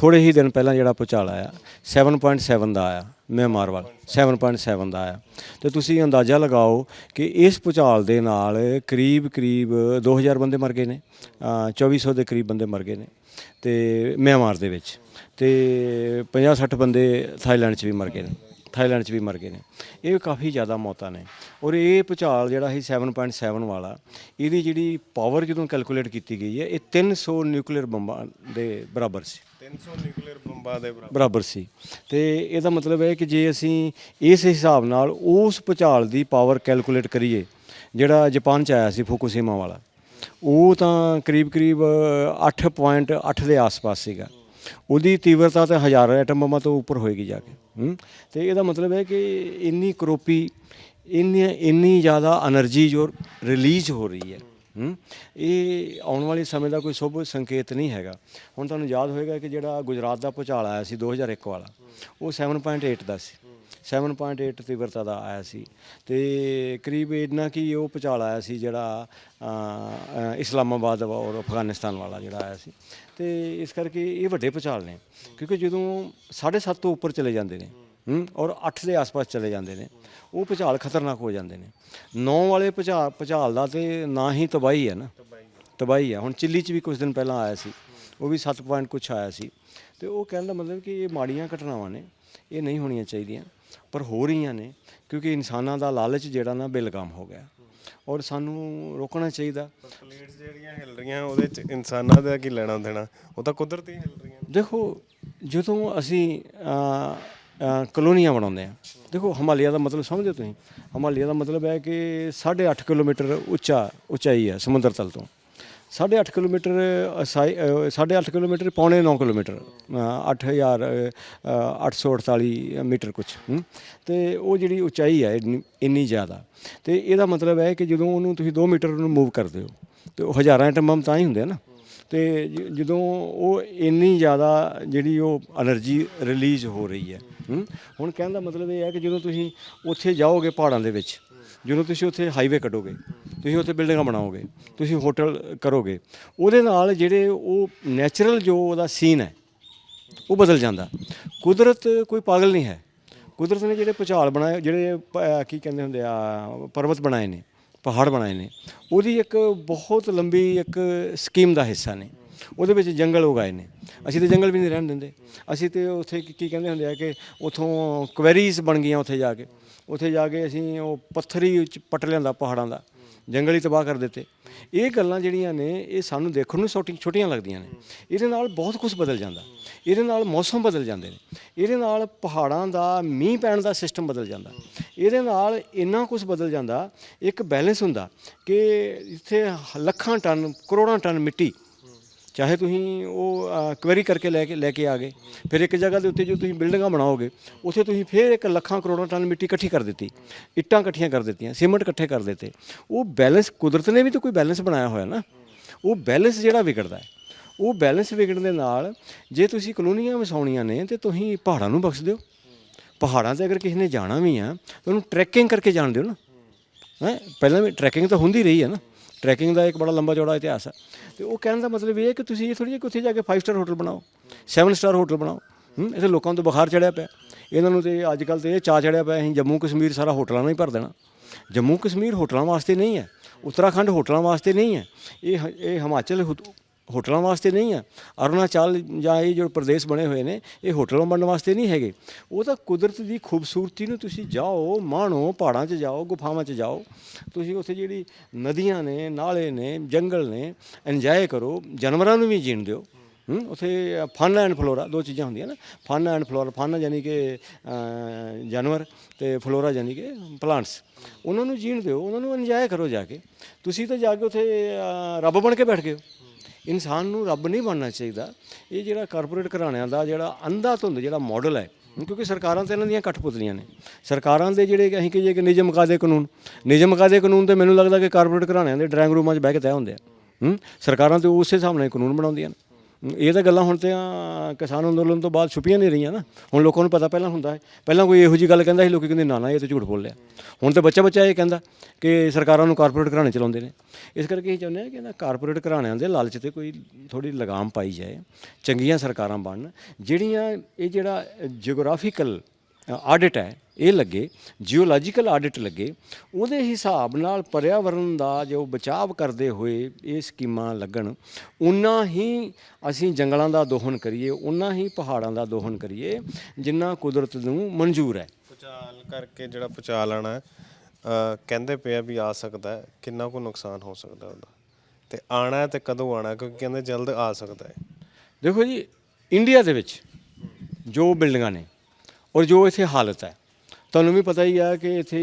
ਥੋੜੇ ਹੀ ਦਿਨ ਪਹਿਲਾਂ ਜਿਹੜਾ ਭੁਚਾਲ ਆਇਆ 7.7 ਦਾ ਆਇਆ ਮਿਆਂਮਾਰ ਵੱਲ 7.7 ਦਾ ਆਇਆ। ਤੇ ਤੁਸੀਂ ਅੰਦਾਜ਼ਾ ਲਗਾਓ ਕਿ ਇਸ ਭੁਚਾਲ ਦੇ ਨਾਲ ਕਰੀਬ ਕਰੀਬ 2000 ਬੰਦੇ ਮਰ ਗਏ ਨੇ ਅ, 2400 ਦੇ ਕਰੀਬ ਬੰਦੇ ਮਰ ਗਏ ਨੇ ਤੇ ਮਿਆਂਮਾਰ ਦੇ ਵਿੱਚ ਤੇ 50 60 ਬੰਦੇ ਥਾਈਲੈਂਡ 'ਚ ਵੀ ਮਰ ਗਏ ਨੇ। ਥਾਈਲੈਂਡ 'ਚ ਵੀ ਮਰ ਗਏ ਨੇ। ਇਹ ਕਾਫੀ ਜ਼ਿਆਦਾ ਮੌਤਾਂ ਨੇ। ਔਰ ਇਹ ਭੁਚਾਲ ਜਿਹੜਾ ਸੀ 7.7 ਵਾਲਾ ਇਹਦੀ ਜਿਹੜੀ ਪਾਵਰ ਜਦੋਂ ਕੈਲਕੂਲੇਟ ਕੀਤੀ ਗਈ ਹੈ ਇਹ 300 ਨਿਊਕਲੀਅਰ ਬੰਬਾਂ ਦੇ ਬਰਾਬਰ ਸੀ। 300 ਨਿਊਕਲੀਅਰ ਬੰਬਾਂ ਦੇ ਬਰਾਬਰ। ਸੀ। ਤੇ ਇਹਦਾ ਮਤਲਬ ਹੈ ਕਿ ਜੇ ਅਸੀਂ ਇਸ ਹਿਸਾਬ ਨਾਲ ਉਸ ਭੁਚਾਲ ਦੀ ਪਾਵਰ ਕੈਲਕੂਲੇਟ ਕਰੀਏ ਜਿਹੜਾ ਜਾਪਾਨ ਚ ਆਇਆ ਸੀ ਫੁਕੂਸ਼ੀਮਾ ਵਾਲਾ ਉਹ ਤਾਂ ਕਰੀਬ ਕਰੀਬ 8.8 ਦੇ ਆਸ-ਪਾਸ ਸੀਗਾ। ਉਹਦੀ ਤੀਵਰਤਾ ਤਾਂ ਹਜ਼ਾਰ ਐਟਮ ਬੰਬਾਂ ਤੋਂ ਉੱਪਰ ਹੋਏਗੀ ਜਾ ਕੇ ਤੇ ਇਹਦਾ ਮਤਲਬ ਹੈ ਕਿ ਇੰਨੀ ਕਰੋਪੀ, ਇੰਨੀ ਇੰਨੀ ਜ਼ਿਆਦਾ એનર્ਜੀ ਜੋ ਰਿਲੀਜ਼ ਹੋ ਰਹੀ ਹੈ ਇਹ ਆਉਣ ਵਾਲੇ ਸਮੇਂ ਦਾ ਕੋਈ ਸ਼ੁਭ ਸੰਕੇਤ ਨਹੀਂ ਹੈਗਾ। ਹੁਣ ਤੁਹਾਨੂੰ ਯਾਦ ਹੋਏਗਾ ਕਿ ਜਿਹੜਾ ਗੁਜਰਾਤ ਦਾ ਭੁਚਾਲ ਆਇਆ ਸੀ 2001 ਵਾਲਾ, ਉਹ 7.8 ਦਾ ਸੀ। 7.8 ਤੀਬਰਤਾ ਦਾ ਆਇਆ ਸੀ। ਤੇ ਕਰੀਬ ਇੰਨਾ ਕਿ ਉਹ ਭੁਚਾਲ ਆਇਆ ਸੀ ਜਿਹੜਾ ਅ, ਅ, ਇਸਲਾਮਾਬਾਦ ਔਰ ਅਫਗਾਨਿਸਤਾਨ ਵਾਲਾ ਜਿਹੜਾ ਆਇਆ ਸੀ। ਤੇ ਇਸ ਕਰਕੇ ਇਹ ਵੱਡੇ ਭੁਚਾਲ ਨੇ ਕਿਉਂਕਿ ਜਦੋਂ 7.5 ਤੋਂ ਉੱਪਰ ਚਲੇ ਜਾਂਦੇ ਨੇ ਹੂੰ ਔਰ 8 ਦੇ ਆਸ-ਪਾਸ ਚਲੇ ਜਾਂਦੇ ਨੇ ਉਹ ਭੁਚਾਲ ਖਤਰਨਾਕ ਹੋ ਜਾਂਦੇ ਨੇ। 9 ਵਾਲੇ ਭੁਚਾਲ ਭੁਚਾਲ ਦਾ ਤੇ ਨਾ ਹੀ ਤਬਾਹੀ ਹੈ ਨਾ। ਤਬਾਹੀ ਹੈ। ਹੁਣ ਚਿੱਲੀ 'ਚ ਵੀ ਕੁਝ ਦਿਨ ਪਹਿਲਾਂ ਆਇਆ ਸੀ। ਉਹ ਵੀ 7 ਪੁਆਇੰਟ ਕੁਛ ਆਇਆ ਸੀ। ਤੇ ਉਹ ਕਹਿਣ ਦਾ ਮਤਲਬ ਕਿ ਇਹ ਮਾੜੀਆਂ ਘਟਨਾਵਾਂ ਨੇ ਇਹ ਨਹੀਂ ਹੋਣੀਆਂ ਚਾਹੀਦੀਆਂ ਪਰ ਹੋ ਰਹੀਆਂ ਨੇ ਕਿਉਂਕਿ ਇਨਸਾਨਾਂ ਦਾ ਲਾਲਚ ਜਿਹੜਾ ਨਾ ਬੇਲਗਾਮ ਹੋ ਗਿਆ। ਔਰ ਸਾਨੂੰ ਰੋਕਣਾ ਚਾਹੀਦਾ। ਪਲੇਟਸ ਜਿਹੜੀਆਂ ਹਿਲ ਰਹੀਆਂ ਉਹਦੇ ਚ ਇਨਸਾਨਾਂ ਦਾ ਕੀ ਲੈਣਾ ਦੇਣਾ? ਉਹ ਤਾਂ ਕੁਦਰਤੀ ਹਿਲ ਰਹੀਆਂ ਦੇਖੋ ਜਦੋਂ ਅਸੀਂ ਕਲੋਨੀਆਂ ਬਣਾਉਂਦੇ ਆ ਦੇਖੋ ਹਿਮਾਲਿਆ ਦਾ ਮਤਲਬ ਸਮਝਦੇ ਹੋ ਤੁਸੀਂ? ਹਿਮਾਲਿਆ ਦਾ ਮਤਲਬ ਹੈ ਕਿ 8.5 ਕਿਲੋਮੀਟਰ ਉੱਚਾ ਉਚਾਈ ਹੈ ਸਮੁੰਦਰ ਤਲ ਤੋਂ। 8.5 ਕਿਲੋਮੀਟਰ ਸਾਈ- ਅ, 8.5 ਕਿਲੋਮੀਟਰ ਪੌਣੇ 9 ਕਿਲੋਮੀਟਰ 8000 848 ਮੀਟਰ ਕੁਛ ਹੂੰ। ਤੇ ਉਹ ਜਿਹੜੀ ਉਚਾਈ ਹੈ ਇੰਨੀ- ਇੰਨੀ ਜ਼ਿਆਦਾ। ਤੇ ਇਹਦਾ ਮਤਲਬ ਹੈ ਕਿ ਜਦੋਂ ਉਹਨੂੰ ਤੁਸੀਂ 2 ਮੀਟਰ ਨੂੰ ਮੂਵ ਕਰਦੇ ਹੋ ਤੇ ਉਹ ਹਜ਼ਾਰਾਂ ਐਟਮ ਬੰਬ ਤਾਂ ਹੀ ਹੁੰਦੇ ਨਾ। ਤੇ ਜਦੋਂ ਉਹ ਇੰਨੀ ਜ਼ਿਆਦਾ ਜਿਹੜੀ ਉਹ એનર્ਜੀ ਰਿਲੀਜ਼ ਹੋ ਰਹੀ ਹੈ। ਹੁਣ ਕਹਿਣ ਦਾ ਮਤਲਬ ਇਹ ਹੈ ਕਿ ਜਦੋਂ ਤੁਸੀਂ ਉੱਥੇ ਜਾਓਗੇ ਪਹਾੜਾਂ ਦੇ ਵਿੱਚ ਜਦੋਂ ਤੁਸੀਂ ਉੱਥੇ ਹਾਈਵੇ ਕੱਢੋਗੇ ਤੁਸੀਂ ਉੱਥੇ ਬਿਲਡਿੰਗਾਂ ਬਣਾਓਗੇ, ਤੁਸੀਂ ਹੋਟਲ ਕਰੋਗੇ, ਉਹਦੇ ਨਾਲ ਜਿਹੜੇ ਉਹ ਨੈਚੁਰਲ ਜੋ ਉਹਦਾ ਸੀਨ ਹੈ, ਉਹ ਬਦਲ ਜਾਂਦਾ। ਕੁਦਰਤ ਕੋਈ ਪਾਗਲ ਨਹੀਂ ਹੈ। ਕੁਦਰਤ ਨੇ ਜਿਹੜੇ ਭੁਚਾਲ ਬਣਾਏ, ਜਿਹੜੇ ਕੀ ਕਹਿੰਦੇ ਹੁੰਦੇ ਆ, ਪਰਬਤ ਬਣਾਏ ਨੇ, ਪਹਾੜ ਬਣਾਏ ਨੇ, ਉਹਦੀ ਇੱਕ ਬਹੁਤ ਲੰਬੀ ਇੱਕ ਸਕੀਮ ਦਾ ਹਿੱਸਾ ਨੇ। ਉਹਦੇ ਵਿੱਚ ਜੰਗਲ ਉਗਾਏ ਨੇ। ਅਸੀਂ ਤੇ ਜੰਗਲ ਵੀ ਨਹੀਂ ਰਹਿਣ ਦਿੰਦੇ। ਅਸੀਂ ਤੇ ਉੱਥੇ ਕੀ ਕੀ ਕਹਿੰਦੇ ਹੁੰਦੇ ਆ ਕਿ ਉਥੋਂ ਕੁਐਰੀਜ਼ ਬਣ ਗਈਆਂ ਉੱਥੇ ਜਾ ਕੇ। ਉੱਥੇ ਜਾ ਕੇ ਅਸੀਂ ਉਹ ਪੱਥਰੀ ਵਿੱਚ ਪੱਟ ਲਿਆਂਦਾ ਪਹਾੜਾਂ ਦਾ। ਜੰਗਲ ਹੀ ਤਬਾਹ ਕਰ ਦਿੱਤੇ। ਇਹ ਗੱਲਾਂ ਜਿਹੜੀਆਂ ਨੇ, ਇਹ ਸਾਨੂੰ ਦੇਖਣ ਨੂੰ ਛੋਟੀ, ਛੋਟੀਆਂ ਲੱਗਦੀਆਂ ਨੇ। ਇਹਦੇ ਨਾਲ ਬਹੁਤ ਕੁਝ ਬਦਲ ਜਾਂਦਾ। ਇਹਦੇ ਨਾਲ ਮੌਸਮ ਬਦਲ ਜਾਂਦੇ ਨੇ। ਇਹਦੇ ਨਾਲ ਪਹਾੜਾਂ ਦਾ, ਮੀਂਹ ਪੈਣ ਦਾ ਸਿਸਟਮ ਬਦਲ ਜਾਂਦਾ। ਇਹਦੇ ਨਾਲ ਇੰਨਾ ਕੁਝ ਬਦਲ ਜਾਂਦਾ, ਇੱਕ ਬੈਲੈਂਸ ਹੁੰਦਾ ਕਿ ਇੱਥੇ ਲੱਖਾਂ ਟਨ, ਕਰੋੜਾਂ ਟਨ ਮਿੱਟੀ ਚਾਹੇ ਤੁਸੀਂ ਉਹ ਕੁਐਰੀ ਕਰਕੇ ਲੈ ਕੇ ਲੈ ਕੇ ਆ ਗਏ, ਫਿਰ ਇੱਕ ਜਗ੍ਹਾ ਦੇ ਉੱਤੇ ਜੋ ਤੁਸੀਂ ਬਿਲਡਿੰਗਾਂ ਬਣਾਓਗੇ, ਉੱਥੇ ਤੁਸੀਂ ਫਿਰ ਇੱਕ ਲੱਖਾਂ ਕਰੋੜਾਂ ਟਨ ਮਿੱਟੀ ਇਕੱਠੀ ਕਰ ਦਿੱਤੀ, ਇੱਟਾਂ ਇਕੱਠੀਆਂ ਕਰ ਦਿੱਤੀਆਂ, ਸੀਮੈਂਟ ਇਕੱਠੇ ਕਰ ਦਿੱਤੇ। ਉਹ ਬੈਲੈਂਸ ਕੁਦਰਤ ਨੇ ਵੀ ਤਾਂ ਕੋਈ ਬੈਲੈਂਸ ਬਣਾਇਆ ਹੋਇਆ ਨਾ। ਉਹ ਬੈਲੈਂਸ ਜਿਹੜਾ ਵਿਗੜਦਾ ਹੈ, ਉਹ ਬੈਲੈਂਸ ਵਿਗੜਨ ਦੇ ਨਾਲ ਜੇ ਤੁਸੀਂ ਕਲੋਨੀਆਂ ਵਸਾਉਣੀਆਂ ਨੇ ਤੇ ਤੁਸੀਂ ਪਹਾੜਾਂ ਨੂੰ ਬਖਸ਼ ਦਿਓ। ਪਹਾੜਾਂ ਤੇ ਅਗਰ ਕਿਸੇ ਨੇ ਜਾਣਾ ਵੀ ਆ, ਤਾਂ ਉਹਨੂੰ ਟਰੈਕਿੰਗ ਕਰਕੇ ਜਾਣ ਦਿਓ ਨਾ। ਹੈ, ਪਹਿਲਾਂ ਵੀ ਟਰੈਕਿੰਗ ਤਾਂ ਹੁੰਦੀ ਰਹੀ ਹੈ ਨਾ। ਟਰੈਕਿੰਗ ਦਾ ਇੱਕ ਬੜਾ ਲੰਬਾ ਚੌੜਾ ਇਤਿਹਾਸ ਹੈ। ਤੇ ਉਹ ਕਹਿਣ ਦਾ ਮਤਲਬ ਇਹ ਹੈ ਕਿ ਤੁਸੀਂ ਇਹ ਥੋੜੀ ਜਿਹੀ ਉੱਥੇ ਜਾ ਕੇ 5 ਸਟਾਰ ਹੋਟਲ ਬਣਾਓ 7 ਸਟਾਰ ਹੋਟਲ ਬਣਾਓ। ਹੂੰ, ਇੱਥੇ ਲੋਕਾਂ ਤੋਂ ਬੁਖਾਰ ਚੜਿਆ ਪਿਆ। ਇਹਨਾਂ ਨੂੰ ਤੇ ਅੱਜ ਕੱਲ ਤੇ ਇਹ ਚਾਹ ਚੜਿਆ ਪਿਆ, ਅਸੀਂ ਜੰਮੂ ਕਸ਼ਮੀਰ ਸਾਰਾ ਹੋਟਲਾਂ ਨਾਲ ਹੀ ਭਰ ਦੇਣਾ। ਜੰਮੂ ਕਸ਼ਮੀਰ ਹੋਟਲਾਂ ਵਾਸਤੇ ਨਹੀਂ ਹੈ, ਉੱਤਰਾਖੰਡ ਹੋਟਲਾਂ ਵਾਸਤੇ ਨਹੀਂ ਹੈ। ਇਹ ਹ- ਇਹ ਹਿਮਾਚਲ ਹੁ- ਹੋਟਲਾਂ ਵਾਸਤੇ ਨਹੀਂ ਆ। ਅਰੁਣਾਚਲ ਜਾਂ ਇਹ ਜੋ ਪ੍ਰਦੇਸ਼ ਬਣੇ ਹੋਏ ਨੇ, ਇਹ ਹੋਟਲਾਂ ਬਣਨ ਵਾਸਤੇ ਨਹੀਂ ਹੈਗੇ। ਉਹ ਤਾਂ ਕੁਦਰਤ ਦੀ ਖੂਬਸੂਰਤੀ ਨੂੰ ਤੁਸੀਂ ਜਾਓ, ਮਾਣੋ, ਪਹਾੜਾਂ 'ਚ ਜਾਓ, ਗੁਫਾਵਾਂ 'ਚ ਜਾਓ। ਤੁਸੀਂ ਉੱਥੇ ਜਿਹੜੀ ਨਦੀਆਂ ਨੇ, ਨਾਲੇ ਨੇ, ਜੰਗਲ ਨੇ ਇੰਜੋਏ ਕਰੋ, ਜਾਨਵਰਾਂ ਨੂੰ ਵੀ ਜੀਣ ਦਿਓ। ਹੂੰ, ਉੱਥੇ ਫਨ ਐਂਡ ਫਲੋਰਾ ਦੋ ਚੀਜ਼ਾਂ ਹੁੰਦੀਆਂ ਨਾ। ਫਨ ਐਂਡ ਫਲੋਰਾ ਫਨ ਯਾਨੀ ਕਿ ਜਾਨਵਰ ਤੇ ਫਲੋਰਾ ਯਾਨੀ ਕਿ ਪਲਾਂਟਸ ਉਹਨਾਂ ਨੂੰ ਜੀਣ ਦਿਓ, ਉਹਨਾਂ ਨੂੰ ਇੰਜੋਏ ਕਰੋ ਜਾ ਕੇ। ਤੁਸੀਂ ਤਾਂ ਜਾ ਕੇ ਉੱਥੇ ਰੱਬ ਬਣ ਕੇ ਬੈਠ ਗਏ ਹੋ। ਇਨਸਾਨ ਨੂੰ ਰੱਬ ਨਹੀਂ ਬਣਨਾ ਚਾਹੀਦਾ। ਇਹ ਜਿਹੜਾ ਕਾਰਪੋਰੇਟ ਘਰਾਣਿਆਂ ਦਾ ਜਿਹੜਾ ਅੰਧਾ ਧੁੰਦ, ਜਿਹੜਾ ਮਾਡਲ ਹੈ ਕਿਉਂਕਿ ਸਰਕਾਰਾਂ ਤੇ ਇਹਨਾਂ ਦੀਆਂ ਕਠਪੁਤਲੀਆਂ ਨੇ। ਸਰਕਾਰਾਂ ਦੇ ਜਿਹੜੇ ਅਸੀਂ ਕਹੀਏ ਕਿ ਨਿਯਮ ਕਾਦੇ ਕਾਨੂੰਨ, ਨਿਯਮ ਕਾਦੇ ਕਾਨੂੰਨ ਤੇ ਮੈਨੂੰ ਲੱਗਦਾ ਕਿ ਕਾਰਪੋਰੇਟ ਘਰਾਣਿਆਂ ਦੇ ਡਰਾਇੰਗ ਰੂਮਾਂ 'ਚ ਬਹਿ ਕੇ ਤੈਅ ਹੁੰਦੇ ਆ। ਸਰਕਾਰਾਂ ਤੇ ਉਸੇ ਹਿਸਾਬ ਨਾਲ ਕਾਨੂੰਨ ਬਣਾਉਂਦੀਆਂ ਨੇ। ਇਹ ਤਾਂ ਗੱਲਾਂ ਹੁਣ ਤੇ ਕਿਸਾਨ ਅੰਦੋਲਨ ਤੋਂ ਬਾਅਦ ਛੁਪੀਆਂ ਨਹੀਂ ਰਹੀਆਂ ਨਾ। ਹੁਣ ਲੋਕਾਂ ਨੂੰ ਪਤਾ ਪਹਿਲਾਂ ਹੁੰਦਾ ਹੈ। ਪਹਿਲਾਂ ਕੋਈ ਇਹੋ ਜੀ ਗੱਲ ਕਹਿੰਦਾ ਸੀ, ਲੋਕੀ ਕਹਿੰਦੇ, ਨਾ ਨਾ, ਇਹ ਤਾਂ ਝੂਠ ਬੋਲਿਆ ਹੁਣ ਤਾਂ ਬੱਚਾ ਬੱਚਾ ਇਹ ਕਹਿੰਦਾ ਕਿ ਸਰਕਾਰਾਂ ਨੂੰ ਕਾਰਪੋਰੇਟ ਘਰਾਣੇ ਚਲਾਉਂਦੇ ਨੇ। ਇਸ ਕਰਕੇ ਇਹ ਚਾਹੁੰਦੇ ਆ ਕਿ ਇਹਨਾਂ ਕਾਰਪੋਰੇਟ ਘਰਾਣਿਆਂ ਦੇ ਲਾਲਚ ਤੇ ਕੋਈ ਥੋੜੀ ਲਗਾਮ ਪਾਈ ਜਾਏ, ਚੰਗੀਆਂ ਸਰਕਾਰਾਂ ਬਣਨ। ਜਿਹੜੀਆਂ ਇਹ ਜਿਹੜਾ ਜਿਓਗ੍ਰਾਫੀਕਲ ਆਡਿਟ ਹੈ ਇਹ ਲੱਗੇ ਜੀਓਲੋਜੀਕਲ ਆਡਿਟ ਲੱਗੇ ਉਹਦੇ ਹਿਸਾਬ ਨਾਲ ਪਰਿਆਵਰਣ ਦਾ ਜੋ ਬਚਾਵ ਕਰਦੇ ਹੋਏ ਇਹ ਸਕੀਮਾਂ ਲੱਗਣ ਉਨਾ ਹੀ ਅਸੀਂ ਜੰਗਲਾਂ ਦਾ ਦੋਹਨ ਕਰੀਏ ਉਨਾ ਹੀ ਪਹਾੜਾਂ ਦਾ ਦੋਹਨ ਕਰੀਏ ਜਿੰਨਾ ਕੁਦਰਤ ਨੂੰ ਮਨਜ਼ੂਰ ਹੈ ਭੁਚਾਲ ਕਰਕੇ ਜਿਹੜਾ ਭੁਚਾਲ ਆਣਾ ਕਹਿੰਦੇ ਪਏ ਆ ਵੀ ਆ ਸਕਦਾ ਕਿੰਨਾ ਕੁ ਨੁਕਸਾਨ ਹੋ ਸਕਦਾ ਉਹਦਾ ਤੇ ਆਣਾ ਤੇ ਕਦੋਂ ਆਣਾ? ਕਿਉਂਕਿ ਕਹਿੰਦੇ ਜਲਦ ਆ ਸਕਦਾ ਹੈ ਦੇਖੋ ਜੀ ਇੰਡੀਆ ਦੇ ਵਿੱਚ ਜੋ ਬਿਲਡਿੰਗਾਂ ਨੇ ਔਰ ਜੋ ਇੱਥੇ ਹਾਲਤ ਹੈ ਤੁਹਾਨੂੰ ਵੀ ਪਤਾ ਹੀ ਆ ਕਿ ਇੱਥੇ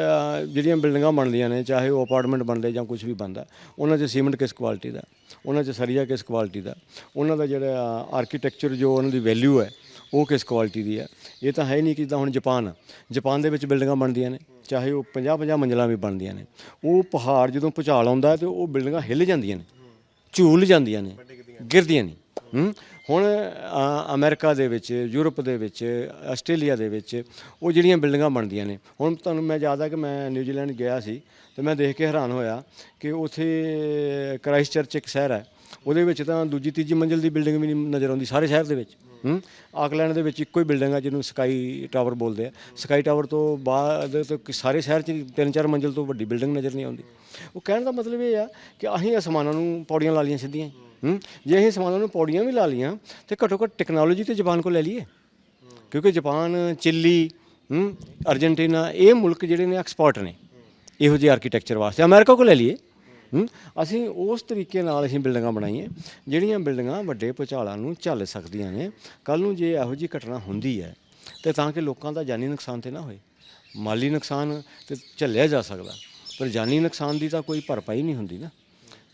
ਅਹ, ਜਿਹੜੀਆਂ ਬਿਲਡਿੰਗਾਂ ਬਣਦੀਆਂ ਨੇ ਚਾਹੇ ਉਹ ਅਪਾਰਟਮੈਂਟ ਬਣਦੇ ਜਾਂ ਕੁਝ ਵੀ ਬਣਦਾ ਉਹਨਾਂ 'ਚ ਸੀਮੈਂਟ ਕਿਸ ਕੁਆਲਿਟੀ ਦਾ ਉਹਨਾਂ 'ਚ ਸਰੀਆ ਕਿਸ ਕੁਆਲਿਟੀ ਦਾ ਉਹਨਾਂ ਦਾ ਜਿਹੜਾ ਆਰਕੀਟੈਕਚਰ ਜੋ ਉਹਨਾਂ ਦੀ ਵੈਲਿਊ ਹੈ ਉਹ ਕਿਸ ਕੁਆਲਿਟੀ ਦੀ ਹੈ ਇਹ ਤਾਂ ਹੈ ਨਹੀਂ ਕਿ ਜਿੱਦਾਂ ਹੁਣ ਜਾਪਾਨ ਆ। ਜਾਪਾਨ ਦੇ ਵਿੱਚ ਬਿਲਡਿੰਗਾਂ ਬਣਦੀਆਂ ਨੇ ਚਾਹੇ ਉਹ 50 50 ਮੰਜ਼ਲਾਂ ਵੀ ਬਣਦੀਆਂ ਨੇ ਉਹ ਪਹਾੜ ਜਦੋਂ ਭੁਚਾਲ ਆਉਂਦਾ ਹੈ ਤੇ ਉਹ ਬਿਲਡਿੰਗਾਂ ਹਿੱਲ ਜਾਂਦੀਆਂ ਨੇ ਝੂਲ ਜਾਂਦੀਆਂ ਨੇ ਗਿਰਦੀਆਂ ਨਹੀਂ ਹੂੰ ਹੁਣ ਅ, ਅਮਰੀਕਾ ਦੇ ਵਿੱਚ ਯੂਰਪ ਦੇ ਵਿੱਚ ਆਸਟ੍ਰੇਲੀਆ ਦੇ ਵਿੱਚ ਉਹ ਜਿਹੜੀਆਂ ਬਿਲਡਿੰਗਾਂ ਬਣਦੀਆਂ ਨੇ। ਹੁਣ ਤੁਹਾਨੂੰ ਮੈਂ ਯਾਦ ਆ ਕਿ ਮੈਂ ਨਿਊਜ਼ੀਲੈਂਡ ਗਿਆ ਸੀ ਤੇ ਮੈਂ ਦੇਖ ਕੇ ਹੈਰਾਨ ਹੋਇਆ ਕਿ ਉੱਥੇ ਕ੍ਰਾਈਸਟ ਚਰਚ ਇੱਕ ਸ਼ਹਿਰ ਹੈ। ਉਹਦੇ ਵਿੱਚ ਤਾਂ ਦੂਜੀ ਤੀਜੀ ਮੰਜ਼ਿਲ ਦੀ ਬਿਲਡਿੰਗ ਵੀ ਨਹੀਂ ਨਜ਼ਰ ਆਉਂਦੀ ਸਾਰੇ ਸ਼ਹਿਰ ਦੇ ਵਿੱਚ। ਹੂੰ? ਆਕਲੈਂਡ ਦੇ ਵਿੱਚ ਇੱਕੋ ਹੀ ਬਿਲਡਿੰਗ ਆ ਜਿਹਨੂੰ ਸਕਾਈ ਟਾਵਰ ਬੋਲਦੇ ਆ। ਸਕਾਈ ਟਾਵਰ ਤੋਂ ਬਾਅਦ ਤਾਂ ਸਾਰੇ ਸ਼ਹਿਰ 'ਚ ਤਿੰਨ ਚਾਰ ਮੰਜ਼ਿਲ ਤੋਂ ਵੱਡੀ ਬਿਲਡਿੰਗ ਨਜ਼ਰ ਨਹੀਂ ਆਉਂਦੀ। ਉਹ ਕਹਿਣ ਦਾ ਮਤਲਬ ਇਹ ਆ ਕਿ ਅਸੀਂ ਅਸਮਾਨਾਂ ਨੂੰ ਪੌੜੀਆਂ ਲਾ ਲੀਆਂ ਸਿੱਧੀਆਂ ਹੂੰ? ਜੇ ਅਸੀਂ ਸਮਾਨਾਂ ਨੂੰ ਪੌੜੀਆਂ ਵੀ ਲਾ ਲੀਆਂ ਤੇ ਘੱਟੋ ਘੱਟ ਟੈਕਨੋਲੋਜੀ ਤੇ ਜਾਪਾਨ ਕੋਲ ਲੈ ਲਈਏ। ਕਿਉਂਕਿ ਜਾਪਾਨ, ਚਿੱਲੀ, ਹੂੰ ਅਰਜنٹੀਨਾ ਇਹ ਮੁਲਕ ਜਿਹੜੇ ਨੇ ਐਕਸਪੋਰਟ ਨੇ, ਇਹੋ ਜਿਹੇ ਆਰਕੀਟੈਕਚਰ ਵਾਸਤੇ। ਅਮਰੀਕਾ ਕੋਲ ਲੈ ਲਈਏ। ਅਸੀਂ ਉਸ ਤਰੀਕੇ ਨਾਲ ਅਸੀਂ ਬਿਲਡਿੰਗਾਂ ਬਣਾਈਏ ਜਿਹੜੀਆਂ ਬਿਲਡਿੰਗਾਂ ਵੱਡੇ ਭੁਚਾਲਾਂ ਨੂੰ ਝੱਲ ਸਕਦੀਆਂ ਨੇ। ਕੱਲ ਨੂੰ ਜੇ ਇਹੋ ਜਿਹੀ ਘਟਨਾ ਹੁੰਦੀ ਹੈ, ਤੇ ਤਾਂ ਕਿ ਲੋਕਾਂ ਦਾ ਜਾਨੀ ਨੁਕਸਾਨ ਤੇ ਨਾ ਹੋਏ। ਮਾਲੀ ਨੁਕਸਾਨ ਤੇ ਝੱਲਿਆ ਜਾ ਸਕਦਾ, ਪਰ ਜਾਨੀ ਨੁਕਸਾਨ ਦੀ ਤਾਂ ਕੋਈ ਭਰਪਾਈ ਨਹੀਂ ਹੁੰਦੀ ਨਾ।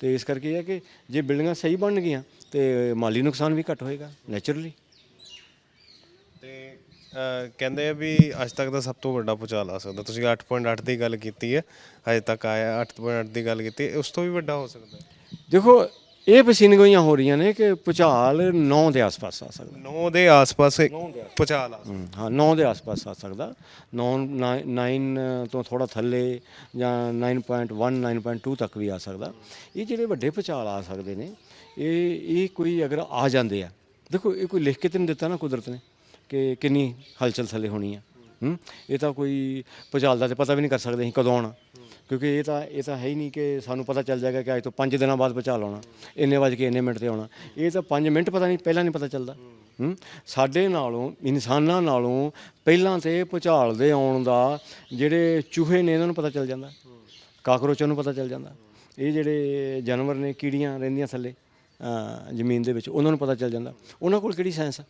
ਤੇ ਇਸ ਕਰਕੇ ਇਹ ਹੈ ਕਿ ਜੇ ਬਿਲਡਿੰਗਾਂ ਸਹੀ ਬਣ ਗਈਆਂ ਤੇ ਮਾਲੀ ਨੁਕਸਾਨ ਵੀ ਘੱਟ ਹੋਏਗਾ ਨੇਚਰਲੀ ਤੇ ਅਹ ਕਹਿੰਦੇ ਆ ਵੀ ਅੱਜ ਤੱਕ ਦਾ ਸਭ ਤੋਂ ਵੱਡਾ ਭੁਚਾਲ ਆ ਸਕਦਾ। ਤੁਸੀਂ 8.8 ਦੀ ਗੱਲ ਕੀਤੀ ਹੈ ਅਜੇ ਤੱਕ ਆਇਆ 8.8 ਦੀ ਗੱਲ ਕੀਤੀ ਹੈ, ਉਸ ਤੋਂ ਵੀ ਵੱਡਾ ਹੋ ਸਕਦਾ। ਹੈ ਦੇਖੋ ਇਹ ਪਸੀਨਗੋਈਆਂ ਹੋ ਰਹੀਆਂ ਨੇ ਕਿ ਭੁਚਾਲ 9 ਦੇ ਆਸ-ਪਾਸ ਆ ਸਕਦਾ। 9 ਦੇ ਆਸ-ਪਾਸ ਭੁਚਾਲ ਆ ਹਮ, ਹਾਂ 9 ਦੇ ਆਸ-ਪਾਸ ਆ ਸਕਦਾ। 9 9 ਤੋਂ ਥੋੜਾ ਥੱਲੇ ਜਾਂ 9.1 9.2 ਤੱਕ ਵੀ ਆ ਸਕਦਾ। ਇਹ ਜਿਹੜੇ ਵੱਡੇ ਭੁਚਾਲ ਆ ਸਕਦੇ ਨੇ ਇਹ ਇਹ ਕੋਈ ਅਗਰ ਆ ਜਾਂਦੇ ਆ ਦੇਖੋ ਇਹ ਕੋਈ ਲਿਖ ਕੇ ਤੇ ਨਹੀਂ ਦਿੱਤਾ ਨਾ ਕੁਦਰਤ ਨੇ ਕਿ ਕਿੰਨੀ ਹਲਚਲ ਥੱਲੇ ਹੋਣੀ ਆ। ਹਮ, ਇਹ ਤਾਂ ਕੋਈ ਭੁਚਾਲ ਦਾ ਤੇ ਪਤਾ ਵੀ ਨਹੀਂ ਕਰ ਸਕਦੇ ਅਸੀਂ ਕਦੋਂ ਆਉਣਾ। ਕਿਉਂਕਿ ਇਹ ਤਾਂ ਇਹ ਤਾਂ ਹੈ ਹੀ ਨਹੀਂ ਕਿ ਸਾਨੂੰ ਪਤਾ ਚੱਲ ਜਾਏਗਾ ਕਿ ਅੱਜ ਤੋਂ 5 ਦਿਨਾਂ ਬਾਅਦ ਭੁਚਾਲ ਆਉਣਾ, ਇੰਨੇ ਵਜੇ ਕੇ ਇੰਨੇ ਮਿੰਟ ਤੇ ਆਉਣਾ। ਇਹ ਤਾਂ 5 ਮਿੰਟ ਪਤਾ ਨਹੀਂ, ਪਹਿਲਾਂ ਨਹੀਂ ਪਤਾ ਚੱਲਦਾ। ਸਾਡੇ ਨਾਲੋਂ, ਇਨਸਾਨਾਂ ਨਾਲੋਂ ਪਹਿਲਾਂ ਤੇ ਭੁਚਾਲ ਦੇ ਆਉਣ ਦਾ ਜਿਹੜੇ ਚੂਹੇ ਨੇ ਇਹਨਾਂ ਨੂੰ ਪਤਾ ਚੱਲ ਜਾਂਦਾ। ਕਾਕਰੋਚਾਂ ਨੂੰ ਪਤਾ ਚੱਲ ਜਾਂਦਾ। ਇਹ ਜਿਹੜੇ ਜਾਨਵਰ ਨੇ, ਕੀੜੀਆਂ ਰਹਿੰਦੀਆਂ ਥੱਲੇ ਜ਼ਮੀਨ ਦੇ ਵਿੱਚ, ਉਹਨਾਂ ਨੂੰ ਪਤਾ ਚੱਲ ਜਾਂਦਾ। ਉਹਨਾਂ ਕੋਲ ਕਿਹੜੀ ਸਾਇੰਸ ਆ?